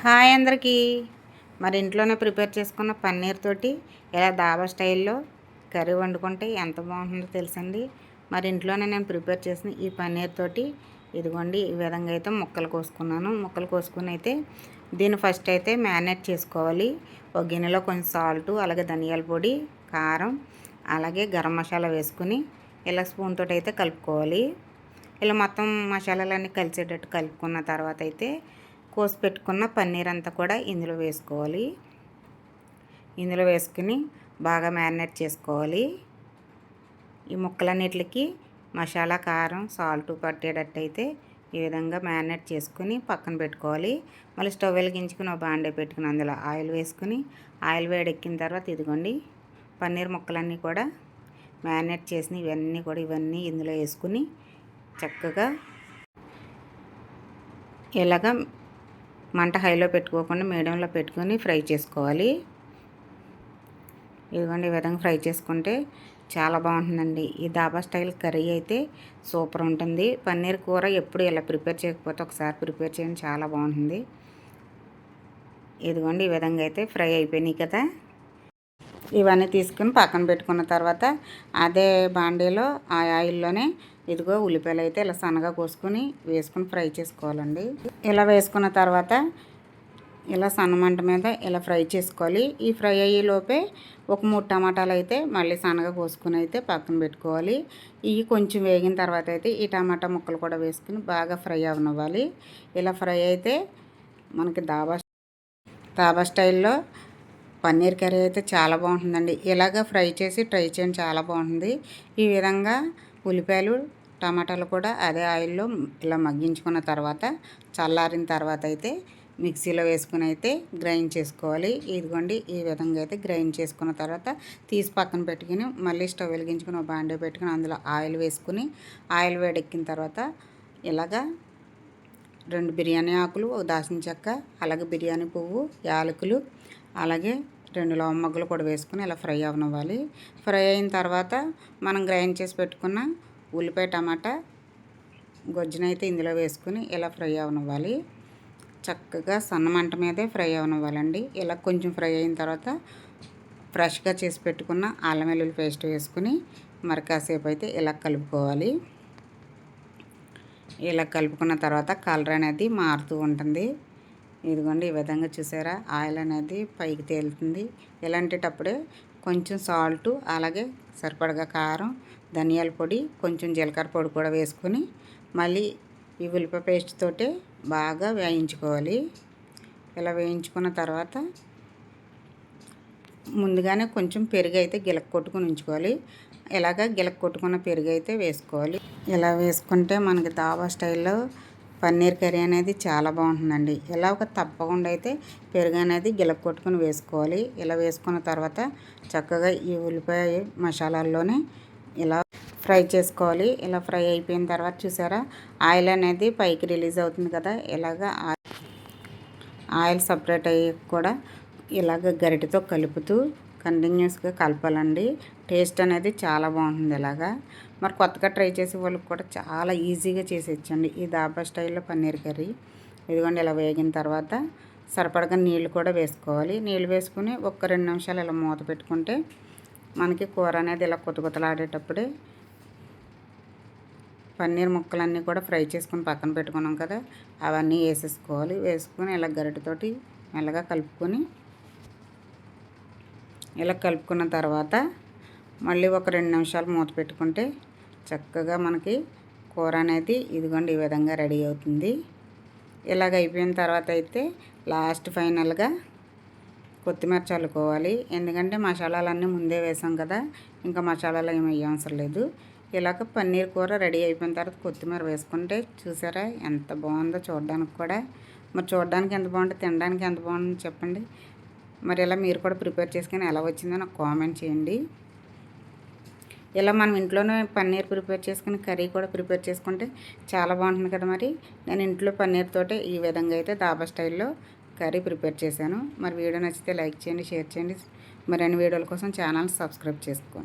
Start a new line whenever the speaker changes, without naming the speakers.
Hi అందరికీ. మరి ఇంట్లోనే ప్రిపేర్ చేసుకున్న పన్నీర్ తోటి ఇలా దాబా స్టైల్లో కర్రీ వండుకుంటే ఎంత బాగుంటుందో తెలుసండి. మరి ఇంట్లోనే నేను ప్రిపేర్ చేసిన ఈ పన్నీర్ తోటి ఇదిగోండి ఈ విధంగా అయితే ముక్కలు కోసుకున్నాను. ముక్కలు కోసుకుని అయితే దీన్ని ఫస్ట్ అయితే మ్యారినేట్ చేసుకోవాలి. ఒక గిన్నెలో కొంచెం సాల్ట్ అలాగే ధనియాల పొడి కారం అలాగే గరం మసాలా వేసుకుని ఇలా స్పూన్ తోటి అయితే కలుపుకోవాలి. ఇలా మొత్తం మసాలాలన్నీ కలిసేటట్టు కలుపుకున్న తర్వాత అయితే కోసి పెట్టుకున్న పన్నీర్ అంతా కూడా ఇందులో వేసుకోవాలి. ఇందులో వేసుకుని బాగా మ్యారినేట్ చేసుకోవాలి. ఈ ముక్కలన్నిటికి మసాలా కారం సాల్ట్ పట్టేటట్టయితే ఈ విధంగా మ్యారినేట్ చేసుకుని పక్కన పెట్టుకోవాలి. మళ్ళీ స్టవ్ వెలిగించుకుని ఒక బాండే పెట్టుకుని అందులో ఆయిల్ వేసుకుని ఆయిల్ వేడెక్కిన తర్వాత ఇదిగోండి పన్నీర్ ముక్కలన్నీ కూడా మ్యారినేట్ చేసిన ఇవన్నీ కూడా ఇవన్నీ ఇందులో వేసుకుని చక్కగా ఇలాగా మంట హైలో పెట్టుకోకుండా మీడియంలో పెట్టుకొని ఫ్రై చేసుకోవాలి. ఇదిగోండి ఈ విధంగా ఫ్రై చేసుకుంటే చాలా బాగుంటుందండి. ఈ దాబా స్టైల్ కర్రీ అయితే సూపర్ ఉంటుంది. పన్నీర్ కూర ఎప్పుడు ఇలా ప్రిపేర్ చేయకపోతే ఒకసారి ప్రిపేర్ చేయండి చాలా బాగుంటుంది. ఇదిగోండి ఈ విధంగా అయితే ఫ్రై అయిపోయినాయి కదా. ఇవన్నీ తీసుకుని పక్కన పెట్టుకున్న తర్వాత అదే బాండీలో ఆ ఆయిల్లోనే ఇదిగో ఉల్లిపాయలు అయితే ఇలా సన్నగా కోసుకొని వేసుకుని ఫ్రై చేసుకోవాలండి. ఇలా వేసుకున్న తర్వాత ఇలా సన్నమంట మీద ఇలా ఫ్రై చేసుకోవాలి. ఈ ఫ్రై అయ్యేలోపే ఒక మూడు టమాటాలు అయితే మళ్ళీ సన్నగా కోసుకుని అయితే పక్కన పెట్టుకోవాలి. ఇవి కొంచెం వేగిన తర్వాత అయితే ఈ టమాటా ముక్కలు కూడా వేసుకుని బాగా ఫ్రై అవనివ్వాలి. ఇలా ఫ్రై అయితే మనకి దాబా దాబా స్టైల్లో పన్నీర్ కర్రీ అయితే చాలా బాగుంటుందండి. ఇలాగ ఫ్రై చేసి ట్రై చేయండి చాలా బాగుంటుంది. ఈ విధంగా ఉల్లిపాయలు టమాటాలు కూడా అదే ఆయిల్లో ఇలా మగ్గించుకున్న తర్వాత చల్లారిన తర్వాత అయితే మిక్సీలో వేసుకుని అయితే గ్రైండ్ చేసుకోవాలి. ఇదిగోండి ఈ విధంగా అయితే గ్రైండ్ చేసుకున్న తర్వాత తీసి పక్కన పెట్టుకుని మళ్ళీ స్టవ్ వెలిగించుకుని ఒక బాండే పెట్టుకుని అందులో ఆయిల్ వేసుకుని ఆయిల్ వేడెక్కిన తర్వాత ఇలాగా రెండు బిర్యానీ ఆకులు ఒక దాసిన చెక్క అలాగే బిర్యానీ పువ్వు యాలకులు అలాగే రెండు లవంగలు కూడా వేసుకుని ఇలా ఫ్రై అవనివ్వాలి. ఫ్రై అయిన తర్వాత మనం గ్రైండ్ చేసి పెట్టుకున్న ఉల్లిపాయ టమాటా గొజ్జునైతే ఇందులో వేసుకుని ఇలా ఫ్రై అవనివ్వాలి. చక్కగా సన్న మంట మీదే ఫ్రై అవనివ్వాలండి. ఇలా కొంచెం ఫ్రై అయిన తర్వాత ఫ్రెష్గా చేసి పెట్టుకున్న అల్లం వెల్లుల్లి పేస్ట్ వేసుకుని మరి కాసేపు అయితే ఇలా కలుపుకోవాలి. ఇలా కలుపుకున్న తర్వాత కలర్ అనేది మారుతూ ఉంటుంది. ఇదిగోండి ఈ విధంగా చూసారా? ఆయిల్ అనేది పైకి తేలుతుంది. ఇలాంటిటప్పుడే కొంచెం సాల్టు అలాగే సరిపడగా కారం ధనియాల పొడి కొంచెం జీలకర్ర పొడి కూడా వేసుకొని మళ్ళీ ఈ ఉల్లిపాయ పేస్ట్ తోటే బాగా వేయించుకోవాలి. ఇలా వేయించుకున్న తర్వాత ముందుగానే కొంచెం పెరుగు అయితే గిలక కొట్టుకుని ఉంచుకోవాలి. ఇలాగ గిలక కొట్టుకున్న పెరుగు అయితే వేసుకోవాలి. ఇలా వేసుకుంటే మనకి దాబా స్టైల్లో పన్నీర్ కర్రీ అనేది చాలా బాగుంటుందండి. ఇలా ఒక తప్పకుండా అయితే పెరుగు అనేది గిలక కొట్టుకుని వేసుకోవాలి. ఇలా వేసుకున్న తర్వాత చక్కగా ఈ ఉల్లిపాయ మసాలాల్లోనే ఇలా ఫ్రై చేసుకోవాలి. ఇలా ఫ్రై అయిపోయిన తర్వాత చూసారా ఆయిల్ అనేది పైకి రిలీజ్ అవుతుంది కదా ఇలాగ ఆయిల్ సపరేట్ అయ్యి కూడా ఇలాగ గరిటతో కలుపుతూ కంటిన్యూస్గా కలపాలండి. టేస్ట్ అనేది చాలా బాగుంటుంది ఇలాగా. మరి కొత్తగా ట్రై చేసే వాళ్ళకి కూడా చాలా ఈజీగా చేసేయచ్చండి ఈ దాబా స్టైల్లో పన్నీర్ కర్రీ. ఇదిగోండి ఇలా వేగిన తర్వాత సరిపడగా నీళ్ళు కూడా వేసుకోవాలి. నీళ్ళు వేసుకుని ఒక రెండు నిమిషాలు ఇలా మూత పెట్టుకుంటే మనకి కూర అనేది ఇలా కొత్త కొత్తలాడేటప్పుడే పన్నీర్ ముక్కలన్నీ కూడా ఫ్రై చేసుకుని పక్కన పెట్టుకున్నాం కదా అవన్నీ వేసేసుకోవాలి. వేసుకుని ఇలా గరిటతోటి మెల్లగా కలుపుకొని ఇలా కలుపుకున్న తర్వాత మళ్ళీ ఒక రెండు నిమిషాలు మూత పెట్టుకుంటే చక్కగా మనకి కూర అనేది ఇదిగోండి ఈ విధంగా రెడీ అవుతుంది. ఇలాగ అయిపోయిన తర్వాత అయితే లాస్ట్ ఫైనల్గా కొత్తిమీర చల్లుకోవాలి. ఎందుకంటే మసాలాలన్నీ ముందే వేసాం కదా ఇంకా మసాలాలు ఏమి అవసరం లేదు. ఇలాగ పన్నీర్ కూర రెడీ అయిపోయిన తర్వాత కొత్తిమీర వేసుకుంటే చూసారా ఎంత బాగుందో చూడడానికి కూడా. మరి చూడడానికి ఎంత బాగుంటుంది తినడానికి ఎంత బాగుంటుంది చెప్పండి. మరి ఇలా మీరు కూడా ప్రిపేర్ చేసుకొని ఎలా వచ్చిందో నాకు కామెంట్ చేయండి. ఇలా మనం ఇంట్లోనే పన్నీర్ ప్రిపేర్ చేసుకుని కర్రీ కూడా ప్రిపేర్ చేసుకుంటే చాలా బాగుంటుంది కదా మరి. నేను ఇంట్లో పన్నీర్ తోటే ఈ విధంగా అయితే దాబా స్టైల్లో కర్రీ ప్రిపేర్ చేశాను. మరి వీడియో నచ్చితే లైక్ చేయండి షేర్ చేయండి. మరిన్ని వీడియోల కోసం ఛానల్ సబ్స్క్రైబ్ చేసుకోండి.